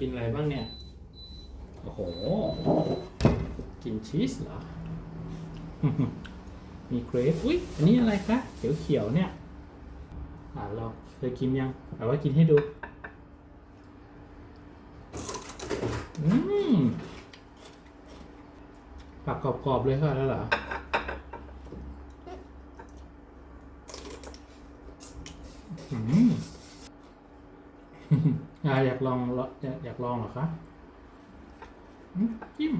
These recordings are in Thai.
กินอะไรบ้างเนี่ย โอ้โห กินชีสเหรอ มีเกรฟอุ้ยอันนี้อะไรคะ เขียวๆเนี่ย อ่าลองเคยกินยังเอาไว้กินให้ดู อืมปากกรอบๆเลยค่ะแล้วเหรออืม อยากลองอยากอยากลองเหรอคะจิ้ม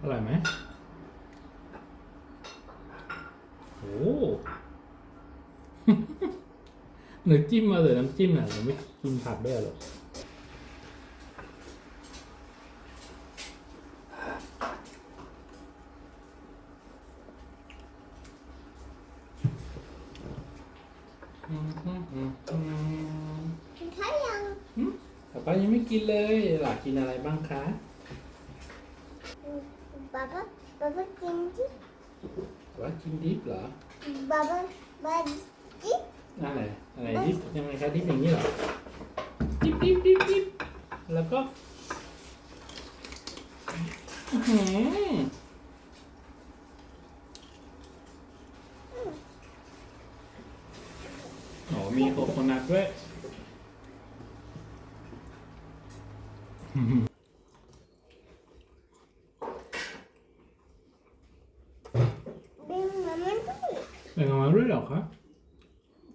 อร่อยไหมโอ้หรือจิ้มมาเลยน้ำจิ้มอะหรือไม่กินผักด้วยหรออืมอืมอืมอืม กินข้าวยังป๊าป๊ายังไม่กินเลยหลากินอะไรบ้างคะบ๊าบ้าบ๊าบ้ากินจิว่ากินดิฟเหรอบ๊าบ้าบ๊าจิอะไรอะไรดิฟยังไงคะดิฟอย่างนี้เหรอดิฟดิฟดิฟดิฟแล้วก็ อื้อหือโอ้ มีโคโคนัทด้วยบินมามันก็แบ่งออกมาด้วยเหรอคะ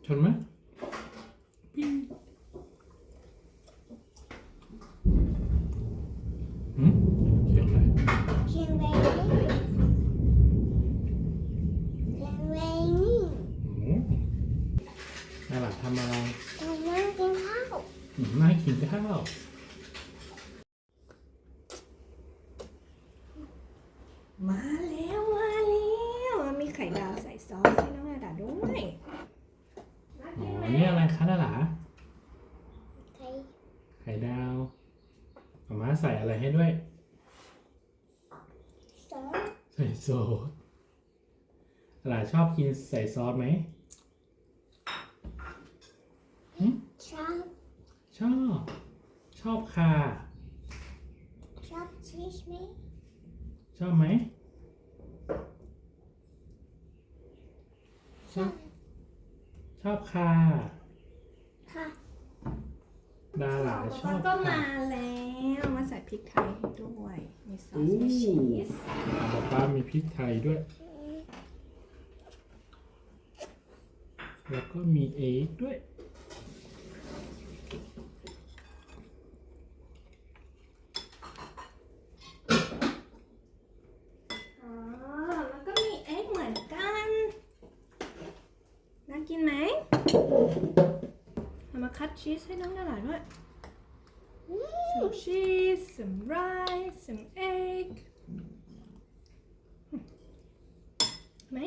ชนไหมปิ้งหืมเสียงอะไร เชียงแวงนี่เชียงแวงนี่ หมูน่าหลักทำอะไร ตอนนั่งกินข้าว อืมน่ากินข้าวมาแล้ว มาแล้ว มีไข่ดาวใส่ซอสให้น้องอาดาด้วยอ๋อนี่อะไรคะน่าหลาใครไข่ดาวมาม่าใส่อะไรให้ด้วยสอนใส่ซอสหลาชอบกินใส่ซอสไหม ชอบ ชอบ ชอบค่ะ ชอบชีสไหมชอบไหม ชอบ ชอบค่ะ ค่ะดาหลาชอบก็ค่ะมาแล้วมาใส่พริกไทยให้ด้วยมีซออู้สมีชีสป้าป้ามีพริกไทยด้วย แล้วก็มีเอ็กด้วย เรามาคัดชีสให้น้องน่ารักด้วย some cheese some rice some egg ไหม